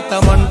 స్వాగతం అంటోంది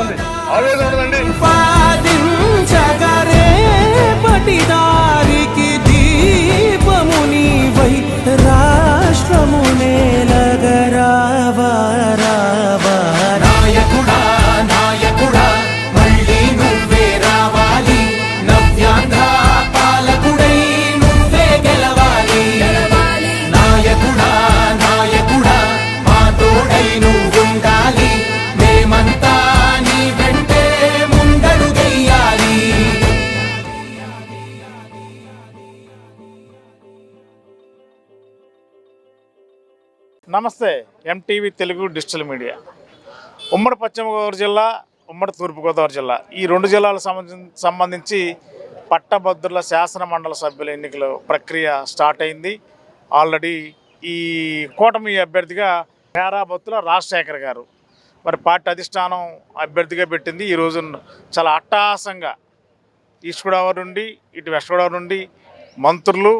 ఉంది ఆవేదన ఉండదండి నమస్తే ఎంటీవీ తెలుగు డిజిటల్ మీడియా. ఉమ్మడి పశ్చిమ గోదావరి జిల్లా ఉమ్మడి తూర్పుగోదావరి జిల్లా. ఈ రెండు జిల్లాలకు సంబంధించి సంబంధించి పట్టభద్రుల శాసన మండలి సభ్యుల ఎన్నికల ప్రక్రియ స్టార్ట్ అయింది. ఆల్రెడీ ఈ కూటమి అభ్యర్థిగా పేరాబత్తుల రాజశేఖర్ గారు. మరి పార్టీ అధిష్టానం అభ్యర్థిగా పెట్టింది. ఈ రోజు చాలా అట్టహాసంగా ఈస్ట్ గోదావరి నుండి ఇటు వెస్ట్ గోదావరి నుండి మంత్రులు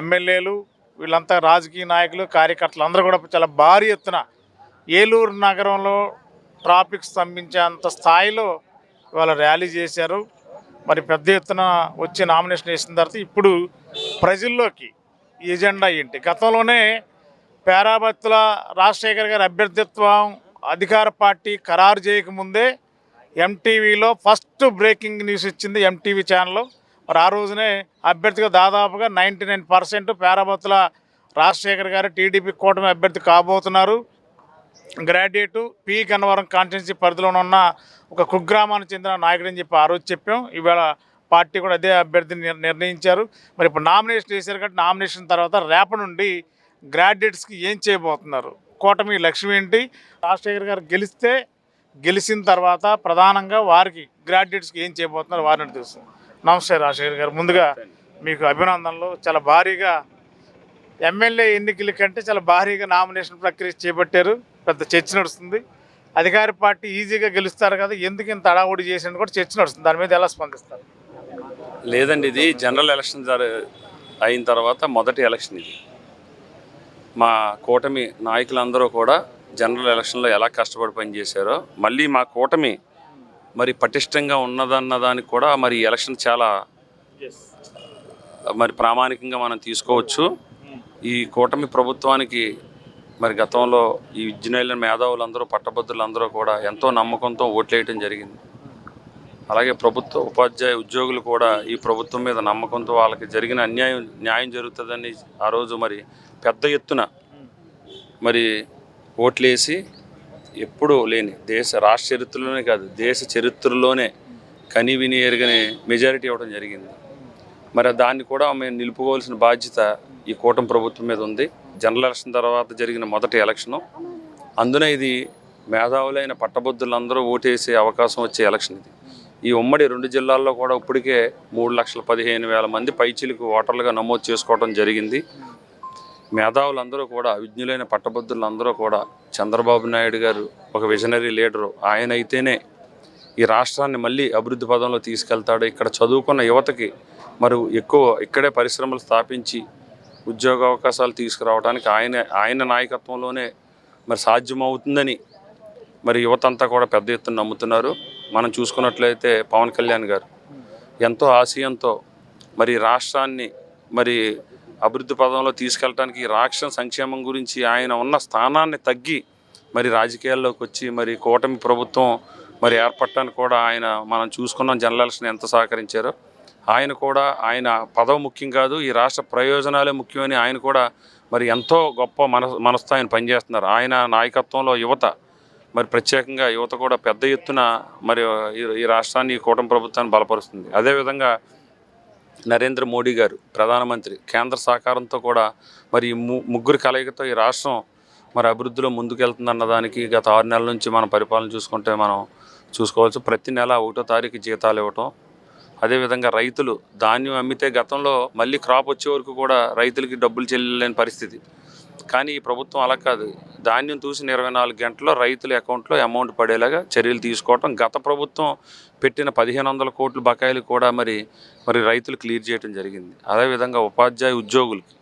ఎమ్మెల్యేలు వీళ్ళంతా రాజకీయ నాయకులు కార్యకర్తలు అందరూ కూడా చాలా భారీ ఎత్తున ఏలూరు నగరంలో ట్రాఫిక్ స్తంభించేంత స్థాయిలో ఇవాళ ర్యాలీ చేశారు. మరి పెద్ద ఎత్తున వచ్చి నామినేషన్ వేసిన తర్వాత ఇప్పుడు ప్రజల్లోకి ఎజెండా ఏంటి? గతంలోనే పేరాభత్తుల రాజశేఖర్ గారి అభ్యర్థిత్వం అధికార పార్టీ ఖరారు చేయకముందే ఎంటీవీలో ఫస్ట్ బ్రేకింగ్ న్యూస్ ఇచ్చింది ఎంటీవీ ఛానల్లో మరి ఆ రోజునే అభ్యర్థిగా దాదాపుగా ninety nine percent Perabattula Rajasekhar గారు టీడీపీ కూటమి అభ్యర్థి కాబోతున్నారు. గ్రాడ్యుయేటు పి గన్నవరం కాన్స్టిట్యున్సీ పరిధిలో ఉన్న ఒక కుగ్రామానికి చెందిన నాయకుడు అని చెప్పి ఆ రోజు చెప్పాం. ఇవాళ పార్టీ కూడా అదే అభ్యర్థిని నిర్ణయించారు. మరి ఇప్పుడు నామినేషన్ చేశారు కాబట్టి నామినేషన్ తర్వాత రేపటి నుండి గ్రాడ్యుయేట్స్కి ఏం చేయబోతున్నారు? కూటమి లక్ష్యం ఏంటి? రాజశేఖర్ గారు గెలిస్తే గెలిచిన తర్వాత ప్రధానంగా వారికి గ్రాడ్యుయేట్స్కి ఏం చేయబోతున్నారు? వారిని తెలుస్తుంది నమస్తే రాజశేఖర్ గారు. ముందుగా మీకు అభినందనలు. చాలా భారీగా ఎమ్మెల్యే ఎన్నికల కంటే చాలా భారీగా నామినేషన్ ప్రక్రియ చేపట్టారు. పెద్ద చర్చ నడుస్తుంది. అధికార పార్టీ ఈజీగా గెలుస్తారు కదా ఎందుకు ఇంత అడావుడి చేసినట్టు కూడా చర్చ నడుస్తుంది. దాని మీద ఎలా స్పందిస్తారు? లేదండి ఇది జనరల్ ఎలక్షన్ అయిన తర్వాత మొదటి ఎలక్షన్ ఇది. మా కూటమి నాయకులందరూ కూడా జనరల్ ఎలక్షన్లో ఎలా కష్టపడి పనిచేశారో మళ్ళీ మా కూటమి మరి పటిష్టంగా ఉన్నదన్న దానికి కూడా మరి ఎలక్షన్ చాలా మరి ప్రామాణికంగా మనం తీసుకోవచ్చు. ఈ కూటమి ప్రభుత్వానికి మరి గతంలో ఈ విద్యునైన మేధావులందరూ పట్టభద్రులందరూ కూడా ఎంతో నమ్మకంతో ఓట్లేయటం జరిగింది. అలాగే ప్రభుత్వ ఉపాధ్యాయ ఉద్యోగులు కూడా ఈ ప్రభుత్వం మీద నమ్మకంతో వాళ్ళకి జరిగిన అన్యాయం న్యాయం జరుగుతుందని ఆ రోజు మరి పెద్ద ఎత్తున మరి ఓట్లేసి ఎప్పుడూ లేని దేశ రాష్ట్ర చరిత్రలోనే కాదు దేశ చరిత్రలోనే కని విని ఎరగని మెజారిటీ ఇవ్వడం జరిగింది. మరి దాన్ని కూడా మేము నిలుపుకోవాల్సిన బాధ్యత ఈ కూటమి ప్రభుత్వం మీద ఉంది. జనరల్ ఎలక్షన్ తర్వాత జరిగిన మొదటి ఎలక్షను. అందున ఇది మేధావులైన పట్టబుద్ధులందరూ ఓటేసే అవకాశం వచ్చే ఎలక్షన్ ఇది. ఈ ఉమ్మడి రెండు జిల్లాల్లో కూడా ఇప్పటికే మూడు లక్షల పదిహేను వేల మంది పైచిలకు ఓటర్లుగా నమోదు చేసుకోవడం జరిగింది. మేధావులందరూ కూడా విజ్ఞులైన పట్టభద్రులందరూ కూడా చంద్రబాబు నాయుడు గారు ఒక విజనరీ లీడరు. ఆయన అయితేనే ఈ రాష్ట్రాన్ని మళ్ళీ అభివృద్ధి పదంలో తీసుకెళ్తాడు. ఇక్కడ చదువుకున్న యువతకి మరి ఎక్కువ ఇక్కడే పరిశ్రమలు స్థాపించి ఉద్యోగ అవకాశాలు తీసుకురావడానికి ఆయన ఆయన నాయకత్వంలోనే మరి సాధ్యమవుతుందని మరి యువత అంతా కూడా పెద్ద ఎత్తున నమ్ముతున్నారు. మనం చూసుకున్నట్లయితే పవన్ కళ్యాణ్ గారు ఎంతో ఆశయంతో మరి రాష్ట్రాన్ని మరి అభివృద్ధి పదంలో తీసుకెళ్ళడానికి ఈ సంక్షేమం గురించి ఆయన ఉన్న స్థానాన్ని తగ్గి మరి రాజకీయాల్లోకి వచ్చి మరి కూటమి ప్రభుత్వం మరి ఏర్పడటానికి కూడా ఆయన మనం చూసుకున్నాం జనరల్ ఎలక్షన్ ఎంత సహకరించారో. ఆయన కూడా ఆయన పదవి ముఖ్యం కాదు ఈ రాష్ట్ర ప్రయోజనాలే ముఖ్యమని ఆయన కూడా మరి ఎంతో గొప్ప మన మనసుతో ఆయన పనిచేస్తున్నారు. ఆయన నాయకత్వంలో యువత మరి ప్రత్యేకంగా యువత కూడా పెద్ద ఎత్తున మరి ఈ- ఈ రాష్ట్రాన్ని ఈ కూటమి ప్రభుత్వాన్ని బలపరుస్తుంది. అదేవిధంగా నరేంద్ర మోడీ గారు ప్రధానమంత్రి కేంద్ర సహకారంతో కూడా మరి ము- ముగ్గురు కలయికతో ఈ రాష్ట్రం మరి అభివృద్ధిలో ముందుకెళ్తుందన్న దానికి గత ఆరు నెలల నుంచి మనం పరిపాలన చూసుకుంటే మనం చూసుకోవచ్చు. ప్రతి నెల ఒకటో తారీఖు జీతాలు ఇవ్వటం అదేవిధంగా రైతులు ధాన్యం అమ్మితే గతంలో మళ్ళీ క్రాప్ వచ్చే వరకు కూడా రైతులకి డబ్బులు చెల్లలేని పరిస్థితి. కానీ ఈ ప్రభుత్వం అలా కాదు. ధాన్యం చూసిన ఇరవై నాలుగు గంటల్లో రైతుల అకౌంట్లో అమౌంట్ పడేలాగా చర్యలు తీసుకోవటం గత ప్రభుత్వం పెట్టిన పదిహేను వందల కోట్ల బకాయిలు కూడా మరి మరి రైతులు క్లియర్ చేయడం జరిగింది. అదేవిధంగా ఉపాధ్యాయ ఉద్యోగులకి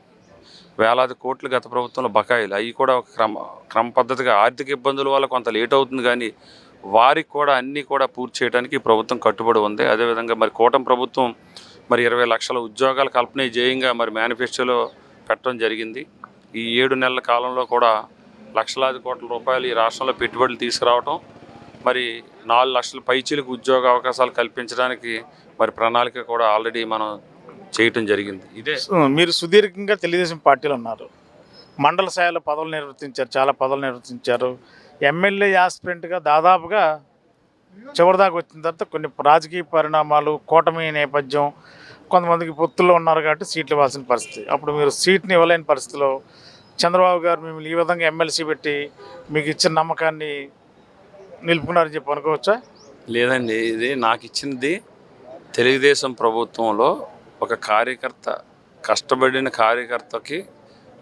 వేలాది కోట్లు గత ప్రభుత్వంలో బకాయిలు. అవి కూడా ఒక క్రమ క్రమ పద్ధతిగా ఆర్థిక ఇబ్బందుల వల్ల కొంత లేట్ అవుతుంది కానీ వారికి కూడా అన్నీ కూడా పూర్తి చేయడానికి ప్రభుత్వం కట్టుబడి ఉంది. అదేవిధంగా మరి కూటమి ప్రభుత్వం మరి ఇరవై లక్షల ఉద్యోగాలు కల్పన జేయంగా మరి మేనిఫెస్టోలో పెట్టడం జరిగింది. ఈ ఏడు నెలల కాలంలో కూడా లక్షలాది కోట్ల రూపాయలు ఈ రాష్ట్రంలో పెట్టుబడులు తీసుకురావటం మరి నాలుగు లక్షల పైచీలకు ఉద్యోగ అవకాశాలు కల్పించడానికి మరి ప్రణాళిక కూడా ఆల్రెడీ మనం చేయటం జరిగింది. ఇదే. సో మీరు సుదీర్ఘంగా తెలుగుదేశం పార్టీలో ఉన్నారు. మండల స్థాయిలో పదవులు నిర్వర్తించారు చాలా పదవులు నిర్వర్తించారు. ఎమ్మెల్యే యాస్పిరెంట్గా దాదాపుగా చివరిదాకా వచ్చిన తర్వాత కొన్ని రాజకీయ పరిణామాలు కూటమి నేపథ్యం కొంతమందికి పొత్తుల్లో ఉన్నారు కాబట్టి సీట్లు ఇవ్వాల్సిన పరిస్థితి. అప్పుడు మీరు సీట్ని ఇవ్వలేని పరిస్థితిలో చంద్రబాబు గారు మిమ్మల్ని ఈ విధంగా ఎమ్మెల్సీ పెట్టి మీకు ఇచ్చిన నమ్మకాన్ని నిలుపుకున్నారని చెప్పి అనుకోవచ్చా? లేదండి ఇది నాకు ఇచ్చింది తెలుగుదేశం ప్రభుత్వంలో ఒక కార్యకర్త కష్టపడిన కార్యకర్తకి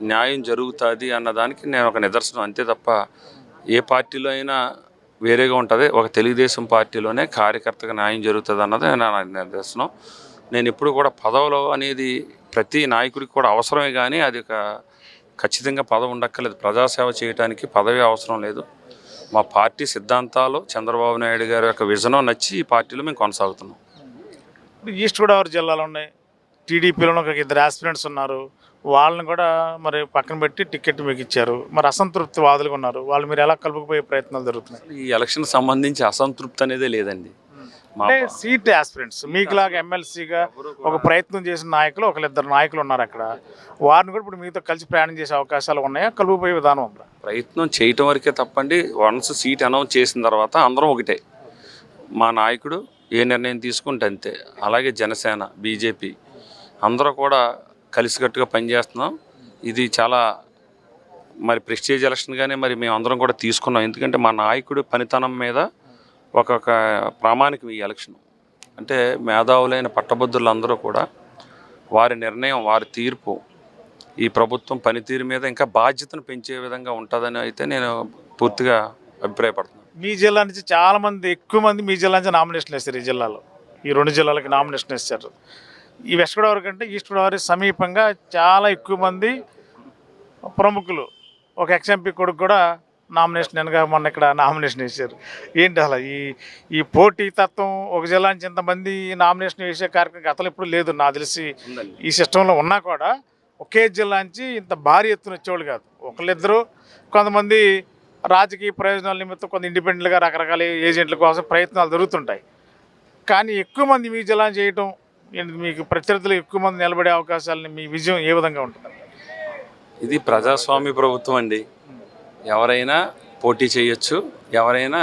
న్యాయం జరుగుతుంది అన్నదానికి నేను ఒక నిదర్శనం. అంతే తప్ప ఏ పార్టీలో అయినా వేరేగా ఉంటుంది. ఒక తెలుగుదేశం పార్టీలోనే కార్యకర్తకు న్యాయం జరుగుతుంది అన్నది నా నిదర్శనం. నేను ఇప్పుడు కూడా పదవులు అనేది ప్రతి నాయకుడికి కూడా అవసరమే కానీ అది ఒక ఖచ్చితంగా పదవి ఉండక్కర్లేదు. ప్రజాసేవ చేయడానికి పదవి అవసరం లేదు. మా పార్టీ సిద్ధాంతాలు చంద్రబాబు నాయుడు గారి యొక్క విజనం నచ్చి ఈ పార్టీలో మేము కొనసాగుతున్నాం. ఈస్ట్ గోదావరి జిల్లాలో ఉన్నాయి. టీడీపీలో ఒక ఇద్దరు ఆస్పిరెంట్స్ ఉన్నారు. వాళ్ళని కూడా మరి పక్కన పెట్టి టికెట్ మీకు ఇచ్చారు. మరి అసంతృప్తి వాదులుగా ఉన్నారు. వాళ్ళు మీరు ఎలా కలుపుకుపోయే ప్రయత్నాలు జరుగుతున్నాయి? ఈ ఎలక్షన్ సంబంధించి అసంతృప్తి అనేదే లేదండి. అంటే సీట్ ఆస్పిరెంట్స్ మీకులాగా ఎమ్మెల్సీగా ఒక ప్రయత్నం చేసిన నాయకులు ఒకరిద్దరు నాయకులు ఉన్నారు అక్కడ. వారిని కూడా ఇప్పుడు మీతో కలిసి ప్రయాణం చేసే అవకాశాలు ఉన్నాయా? కలుపుపోయే విధానం ఉందా? ప్రయత్నం చేయటం వరకే తప్పండి. వన్స్ సీట్ అనౌన్స్ చేసిన తర్వాత అందరం ఒకటే. మా నాయకుడు ఏ నిర్ణయం తీసుకుంటే అంతే. అలాగే జనసేన బీజేపీ అందరూ కూడా కలిసికట్టుగా పనిచేస్తున్నాం. ఇది చాలా మరి ప్రెస్టేజ్ ఎలక్షన్గానే మరి మేము అందరం కూడా తీసుకున్నాం. ఎందుకంటే మా నాయకుడు పనితనం మీద ఒక ప్రామాణికం ఈ ఎలక్షన్. అంటే మేధావులైన పట్టభద్రులందరూ కూడా వారి నిర్ణయం వారి తీర్పు ఈ ప్రభుత్వం పనితీరు మీద ఇంకా బాధ్యతను పెంచే విధంగా ఉంటుందని అయితే నేను పూర్తిగా అభిప్రాయపడుతున్నాను. మీ జిల్లా నుంచి చాలామంది ఎక్కువ మంది మీ జిల్లా నుంచి నామినేషన్ వేస్తారు ఈ జిల్లాలో. ఈ రెండు జిల్లాలకి నామినేషన్ వేస్తారు ఈ వెస్ట్ గోదావరి కంటే ఈస్ట్ గోదావరి సమీపంగా చాలా ఎక్కువ మంది ప్రముఖులు. ఒక ఎక్స్ఎంపీ కొడుకు కూడా నామినేషన్ వెనక మొన్న ఇక్కడ నామినేషన్ వేశారు. ఏంటి అసలు ఈ ఈ పోటీ తత్వం ఒక జిల్లా నుంచి ఇంతమంది నామినేషన్ వేసే కార్యక్రమం గతంలో ఇప్పుడు లేదు. నాకు తెలిసి ఈ సిస్టంలో ఉన్నా కూడా ఒకే జిల్లా నుంచి ఇంత భారీ ఎత్తున వచ్చేవాళ్ళు కాదు. ఒకళ్ళిద్దరు కొంతమంది రాజకీయ ప్రయోజనాల నిమిత్తం కొంత ఇండిపెండెంట్గా రకరకాల ఏజెంట్ల కోసం ప్రయత్నాలు జరుగుతుంటాయి. కానీ ఎక్కువ మంది మీ జిల్లా చేయటం మీకు ప్రత్యర్థులు ఎక్కువ మంది నిలబడే అవకాశాలని మీ విజయం ఏ విధంగా ఉంటుంది? ఇది ప్రజాస్వామ్య ప్రభుత్వం అండి. ఎవరైనా పోటీ చేయొచ్చు ఎవరైనా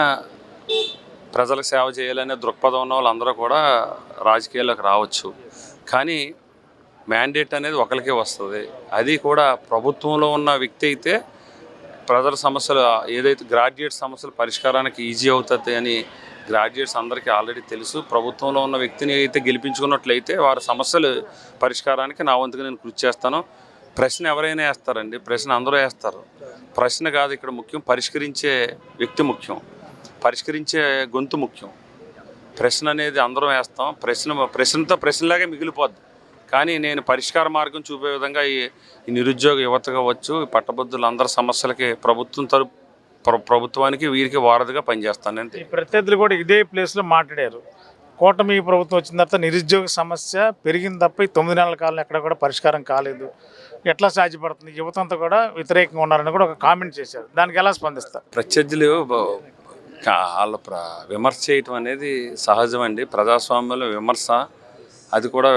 ప్రజలకు సేవ చేయాలనే దృక్పథం ఉన్న వాళ్ళందరూ కూడా రాజకీయాల్లోకి రావచ్చు. కానీ మ్యాండేట్ అనేది ఒకరికే వస్తుంది. అది కూడా ప్రభుత్వంలో ఉన్న వ్యక్తి అయితే ప్రజల సమస్యలు ఏదైతే గ్రాడ్యుయేట్ సమస్యల పరిష్కారానికి ఈజీ అవుతుంది అని గ్రాడ్యుయేట్స్ అందరికీ ఆల్రెడీ తెలుసు. ప్రభుత్వంలో ఉన్న వ్యక్తిని అయితే గెలిపించుకున్నట్లయితే వారి సమస్యలు పరిష్కారానికి నా వంతుగా నేను కృషి చేస్తాను. ప్రశ్న ఎవరైనా వేస్తారండి? ప్రశ్న అందరూ వేస్తారు. ప్రశ్న కాదు ఇక్కడ ముఖ్యం పరిష్కరించే వ్యక్తి ముఖ్యం. పరిష్కరించే గొంతు ముఖ్యం. ప్రశ్న అనేది అందరం వేస్తాం. ప్రశ్న ప్రశ్నతో ప్రశ్నలాగే మిగిలిపోద్ది. కానీ నేను పరిష్కార మార్గం చూపే విధంగా ఈ నిరుద్యోగ యువత కావచ్చు ఈ అందరి సమస్యలకి ప్రభుత్వం తరపు ప్రభుత్వానికి వీరికి వారధిగా పనిచేస్తాను. అంతే. ప్రత్యర్థులు కూడా ఇదే ప్లేస్లో మాట్లాడారు. కూటమి ప్రభుత్వం వచ్చిన తర్వాత నిరుద్యోగ సమస్య పెరిగింది తప్ప ఈ తొమ్మిది నెలల కాలం ఎక్కడ కూడా పరిష్కారం కాలేదు. ఎట్లా సాధ్యపడుతుంది? యువత అంతా కూడా వ్యతిరేకంగా ఉన్నారని కూడా ఒక కామెంట్ చేశారు. దానికి ఎలా స్పందిస్తారు? ప్రత్యర్థులు వాళ్ళ విమర్శ చేయటం అనేది సహజం అండి ప్రజాస్వామ్యంలో విమర్శ అది కూడా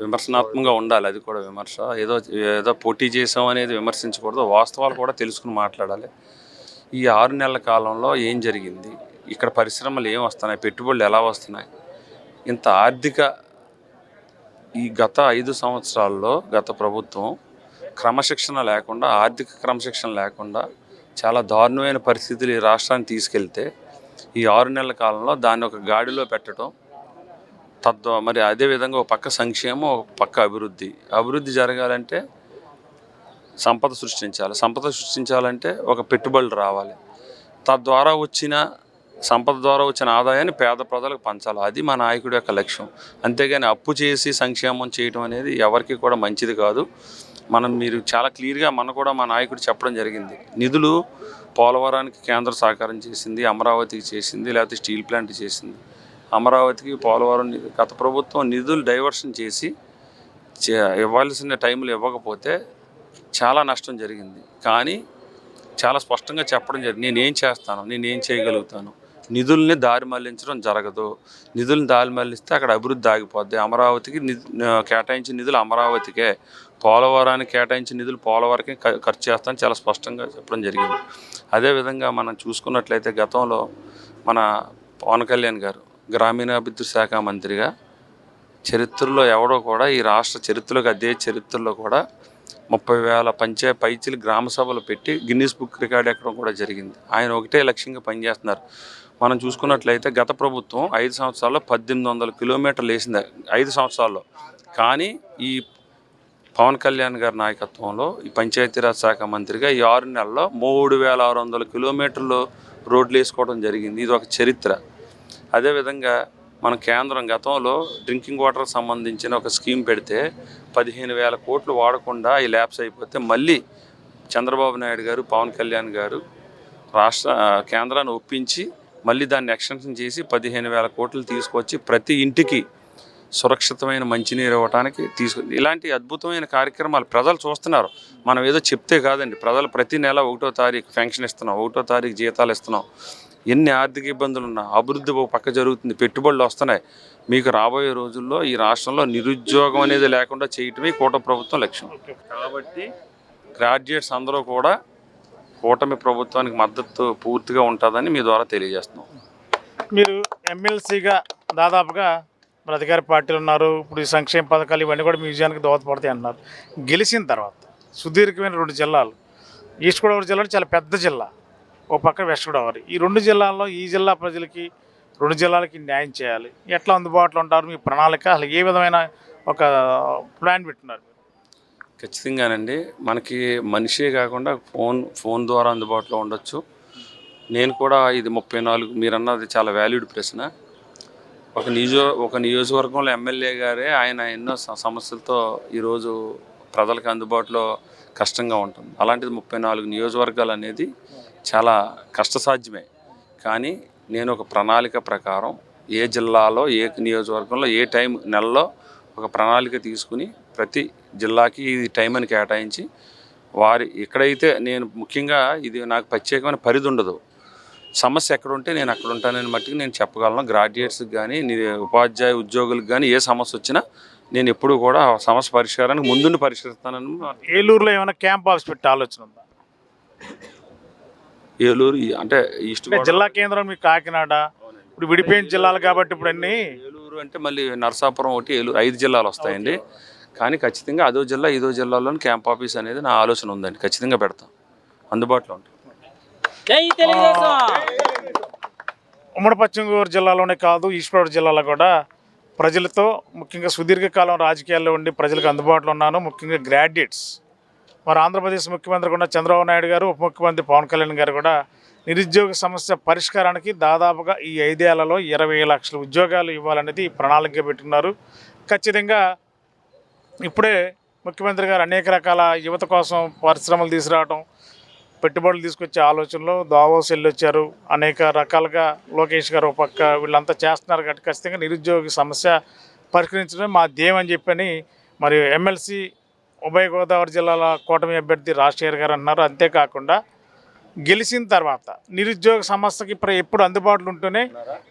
విమర్శనాత్మకంగా ఉండాలి. అది కూడా విమర్శ. ఏదో ఏదో పోటీ చేసాం అనేది విమర్శించకూడదు. వాస్తవాలు కూడా తెలుసుకుని మాట్లాడాలి. ఈ ఆరు నెలల కాలంలో ఏం జరిగింది? ఇక్కడ పరిశ్రమలు ఏం వస్తున్నాయి? పెట్టుబడులు ఎలా వస్తున్నాయి? ఇంత ఆర్థిక ఈ గత ఐదు సంవత్సరాల్లో గత ప్రభుత్వం క్రమశిక్షణ లేకుండా ఆర్థిక క్రమశిక్షణ లేకుండా చాలా దారుణమైన పరిస్థితులు ఈ రాష్ట్రాన్ని తీసుకెళ్తే ఈ ఆరు నెలల కాలంలో దాన్ని ఒక గాడిలో పెట్టడం తద్వా మరి అదేవిధంగా ఒక పక్క సంక్షేమం ఒక పక్క అభివృద్ధి. అభివృద్ధి జరగాలంటే సంపద సృష్టించాలి. సంపద సృష్టించాలంటే ఒక పెట్టుబడులు రావాలి. తద్వారా వచ్చిన సంపద ద్వారా వచ్చిన ఆదాయాన్ని పేద ప్రజలకు పంచాలి. అది మా నాయకుడి యొక్క లక్ష్యం. అంతేగాని అప్పు చేసి సంక్షేమం చేయడం అనేది ఎవరికి కూడా మంచిది కాదు. మనం మీరు చాలా క్లియర్గా మన కూడా మా నాయకుడు చెప్పడం జరిగింది. నిధులు పోలవరానికి కేంద్ర సహకారం చేసింది అమరావతికి చేసింది లేకపోతే స్టీల్ ప్లాంట్ చేసింది. అమరావతికి పోలవరం గత ప్రభుత్వం నిధులు డైవర్షన్ చేసి చే- ఇవ్వాల్సిన టైంలో ఇవ్వకపోతే చాలా నష్టం జరిగింది. కానీ చాలా స్పష్టంగా చెప్పడం జరిగింది. నేనేం చేస్తాను? నేను ఏం చేయగలుగుతాను? నిధుల్ని దారి మళ్ళించడం జరగదు. నిధుల్ని దారి మళ్ళిస్తే అక్కడ అభివృద్ధి ఆగిపోద్ది. అమరావతికి నిధు కేటాయించిన నిధులు అమరావతికే. పోలవరానికి కేటాయించిన నిధులు పోలవరకే ఖర్చు చేస్తామని చాలా స్పష్టంగా చెప్పడం జరిగింది. అదేవిధంగా మనం చూసుకున్నట్లయితే గతంలో మన పవన్ కళ్యాణ్ గారు గ్రామీణాభివృద్ధి శాఖ మంత్రిగా చరిత్రలో ఎవడో కూడా ఈ రాష్ట్ర చరిత్రలోకి అదే చరిత్రలో కూడా ముప్పై వేల పంచాయ పైచిలు గ్రామ సభలు పెట్టి గిన్నీస్ బుక్ రికార్డ్ ఎక్కడం కూడా జరిగింది. ఆయన ఒకటే లక్ష్యంగా పనిచేస్తున్నారు. మనం చూసుకున్నట్లయితే గత ప్రభుత్వం ఐదు సంవత్సరాల్లో పద్దెనిమిది వందల కిలోమీటర్లు వేసింది. ఐదు సంవత్సరాల్లో. కానీ ఈ పవన్ కళ్యాణ్ గారి నాయకత్వంలో ఈ పంచాయతీరాజ్ శాఖ మంత్రిగా ఈ ఆరు నెలల్లో మూడు వేల ఆరు వందల కిలోమీటర్లు రోడ్లు వేసుకోవడం జరిగింది. ఇది ఒక చరిత్ర. అదేవిధంగా మన కేంద్రం గతంలో డ్రింకింగ్ వాటర్ సంబంధించిన ఒక స్కీమ్ పెడితే పదిహేను వేల కోట్లు వాడకుండా ఈ ల్యాబ్స్ అయిపోతే మళ్ళీ చంద్రబాబు నాయుడు గారు పవన్ కళ్యాణ్ గారు రాష్ట్ర కేంద్రాన్ని ఒప్పించి మళ్ళీ దాన్ని ఎక్స్టెన్షన్ చేసి పదిహేను వేల కోట్లు తీసుకొచ్చి ప్రతి ఇంటికి సురక్షితమైన మంచినీరు ఇవ్వడానికి తీసుకు ఇలాంటి అద్భుతమైన కార్యక్రమాలు ప్రజలు చూస్తున్నారు. మనం ఏదో చెప్తే కాదండి. ప్రజలు ప్రతి నెల ఒకటో తారీఖు పెన్షన్ ఇస్తున్నాం ఒకటో తారీఖు జీతాలు ఇస్తున్నాం. ఎన్ని ఆర్థిక ఇబ్బందులు ఉన్నా అభివృద్ధి ఒక పక్క జరుగుతుంది పెట్టుబడులు వస్తున్నాయి. మీకు రాబోయే రోజుల్లో ఈ రాష్ట్రంలో నిరుద్యోగం అనేది లేకుండా చేయటమే కూట ప్రభుత్వం లక్ష్యం. కాబట్టి గ్రాడ్యుయేట్స్ అందరూ కూడా కూటమి ప్రభుత్వానికి మద్దతు పూర్తిగా ఉంటుందని మీ ద్వారా తెలియజేస్తున్నాం. మీరు ఎమ్మెల్సీగా దాదాపుగా మన అధికార పార్టీలు ఉన్నారు. ఇప్పుడు ఈ సంక్షేమ పథకాలు ఇవన్నీ కూడా మ్యూజియానికి దోహదపడతాయి అన్నారు గెలిచిన తర్వాత సుదీర్ఘమైన రెండు జిల్లాలు ఈస్ట్ గోదావరి జిల్లా చాలా పెద్ద జిల్లా ఓ పక్క వెస్ట్ గోదావరి. ఈ రెండు జిల్లాల్లో ఈ జిల్లా ప్రజలకి రెండు జిల్లాలకి న్యాయం చేయాలి. ఎట్లా అందుబాటులో ఉంటారు? మీ ప్రణాళిక అసలు ఏ విధమైన ఒక ప్లాన్ పెట్టున్నారు? ఖచ్చితంగానండి. మనకి మనిషే కాకుండా ఫోన్ ఫోన్ ద్వారా అందుబాటులో ఉండొచ్చు. నేను కూడా ఇది ముప్పై నాలుగు మీరన్నది చాలా వాల్యూడ్ ప్రశ్న. ఒక నియోజ ఒక నియోజకవర్గంలో ఎమ్మెల్యే గారే ఆయన ఎన్నో సమస్యలతో ఈరోజు ప్రజలకు అందుబాటులో కష్టంగా ఉంటుంది. అలాంటిది ముప్పై నాలుగు నియోజకవర్గాలు అనేది చాలా కష్టసాధ్యమే. కానీ నేను ఒక ప్రణాళిక ప్రకారం ఏ జిల్లాలో ఏ నియోజకవర్గంలో ఏ టైం నెలలో ఒక ప్రణాళిక తీసుకుని ప్రతి జిల్లాకి ఇది టైం అని కేటాయించి వారి ఎక్కడైతే నేను ముఖ్యంగా ఇది నాకు ప్రత్యేకమైన పరిధి ఉండదు. సమస్య ఎక్కడ ఉంటే నేను అక్కడ ఉంటానని మట్టుకు నేను చెప్పగలను. గ్రాడ్యుయేట్స్కి కానీ ఉపాధ్యాయ ఉద్యోగులకు కానీ ఏ సమస్య వచ్చినా నేను ఎప్పుడూ కూడా సమస్య పరిష్కారానికి ముందుండి పరిష్కరిస్తానని ఏలూరులో ఏమైనా క్యాంప్ ఆఫీస్ పెట్టే ఆలోచన ఉందా? ఏలూరు అంటే ఈస్ట్ జిల్లా కేంద్రం మీకు కాకినాడ ఇప్పుడు విడిపోయిన జిల్లాలు కాబట్టి ఇప్పుడు అన్ని ఏలూరు అంటే మళ్ళీ నరసాపురం ఒకటి ఏలూరు ఐదు జిల్లాలు వస్తాయండి. కానీ ఖచ్చితంగా అదో జిల్లా ఇదో జిల్లాలోని క్యాంప్ ఆఫీస్ అనేది నా ఆలోచన ఉందండి. ఖచ్చితంగా పెడతాం. అందుబాటులో ఉంటుంది ఉమ్మడి పశ్చిమ గోదావరి జిల్లాలోనే కాదు ఈశ్వరడు జిల్లాలో కూడా ప్రజలతో ముఖ్యంగా సుదీర్ఘకాలం రాజకీయాల్లో ఉండి ప్రజలకు అందుబాటులో ఉన్నాను. ముఖ్యంగా గ్రాడ్యుయేట్స్. మరి ఆంధ్రప్రదేశ్ ముఖ్యమంత్రి కూడా చంద్రబాబు నాయుడు గారు ఉప ముఖ్యమంత్రి పవన్ కళ్యాణ్ గారు కూడా నిరుద్యోగ సమస్య పరిష్కారానికి దాదాపుగా ఈ ఐదేళ్ళలో ఇరవై లక్షల ఉద్యోగాలు ఇవ్వాలనేది ప్రణాళిక పెట్టున్నారు ఖచ్చితంగా ఇప్పుడే ముఖ్యమంత్రి గారు అనేక రకాల యువత కోసం పరిశ్రమలు తీసుకురావడం పెట్టుబడులు తీసుకొచ్చే ఆలోచనలో దావోస్ వెళ్ళొచ్చారు. అనేక రకాలుగా లోకేష్ గారు పక్క వీళ్ళంతా చేస్తున్నారు కాబట్టి ఖచ్చితంగా నిరుద్యోగ సమస్య పరిష్కరించడం మా ధ్యేయం అని చెప్పని మరి ఎమ్మెల్సీ ఉభయ గోదావరి జిల్లాల కూటమి అభ్యర్థి రాజశేఖర్ గారు అన్నారు. అంతేకాకుండా గెలిచిన తర్వాత నిరుద్యోగ సమస్యకి ఇప్పుడు ఎప్పుడు అందుబాటులో ఉంటూనే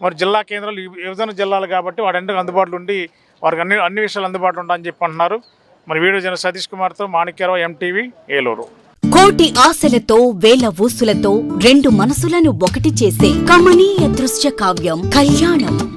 మరి జిల్లా కేంద్రాలు విభజన జిల్లాలు కాబట్టి వాటి అందుబాటులో ఉండి వారికి అన్ని అన్ని విషయాలు అందుబాటులో ఉంటాయని చెప్పి అంటున్నారు. మరి వీడియో జన సతీష్ కుమార్తో మాణిక్యరావు ఎంటీవీ ఏలూరు. కోటి ఆశలతో వేల ఊసులతో రెండు మనసులను ఒకటి చేసే కమనీయ దృశ్య కావ్యం కళ్యాణం.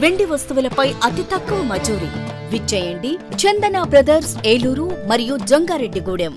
వెండి వస్తువులపై అతి తక్కువ మజూరీ. విచ్చేయండి చందన బ్రదర్స్ ఏలూరు మరియు జంగారెడ్డిగూడెం.